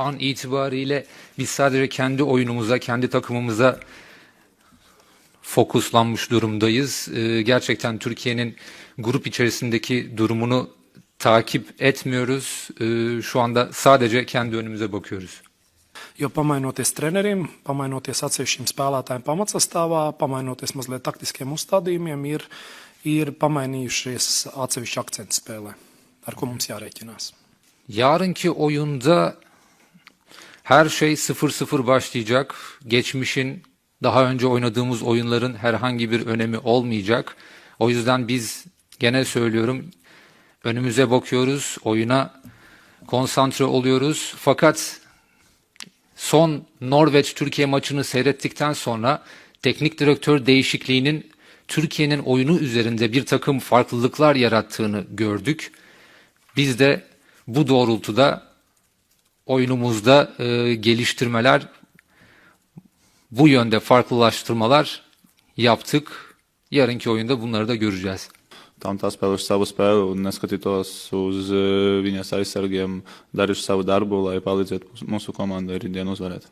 an itibariyle biz sadece kendi oyunumuza, kendi takımımıza fokuslanmış durumdayız. Ee, gerçekten Türkiye'nin grup içerisindeki durumunu takip etmiyoruz. Ee, şu anda sadece kendi önümüze bakıyoruz. Jo pamainoties treneriem, pamainoties atsevišķiem spēlētājiem pamatsastāvā, pamainoties mazliet taktiskiem uzstādījumiem, ir, ir pamainījušies atsevišķi akcenti spēlē, ar ko mums jārēķinās. Yarınki oyunda her şey 0-0 başlayacak. Geçmişin daha önce oynadığımız oyunların herhangi bir önemi olmayacak. O yüzden biz gene söylüyorum önümüze bakıyoruz, oyuna konsantre oluyoruz. Fakat son Norveç-Türkiye maçını seyrettikten sonra teknik direktör değişikliğinin Türkiye'nin oyunu üzerinde bir takım farklılıklar yarattığını gördük. Biz de bu doğrultuda oyunumuzda e, geliştirmeler, bu yönde farklılaştırmalar yaptık. Yarınki oyunda bunları da göreceğiz. Tam tā spēlējuši savu spēli un neskatītos uz eh, viņas aizsargiem, darījuši savu darbu, lai palīdzētu mūsu komandai rītdien uzvarēt.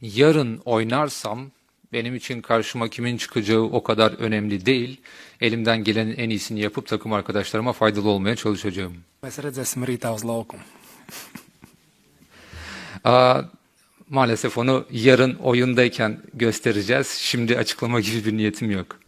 Yarın oynarsam benim için karşıma kimin çıkacağı o kadar önemli değil. Elimden gelenin en iyisini yapıp takım arkadaşlarıma faydalı olmaya çalışacağım. Mēs redzēsim rītā uz laukumu. Aa, maalesef onu yarın oyundayken göstereceğiz. Şimdi açıklama gibi bir niyetim yok.